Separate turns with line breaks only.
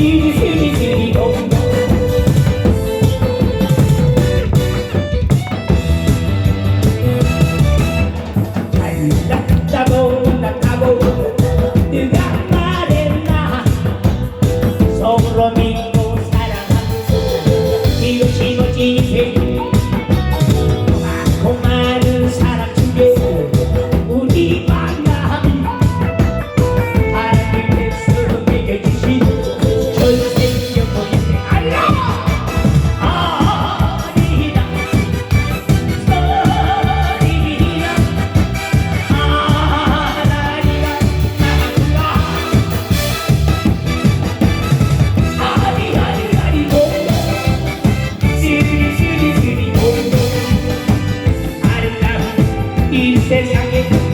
see 이 세상에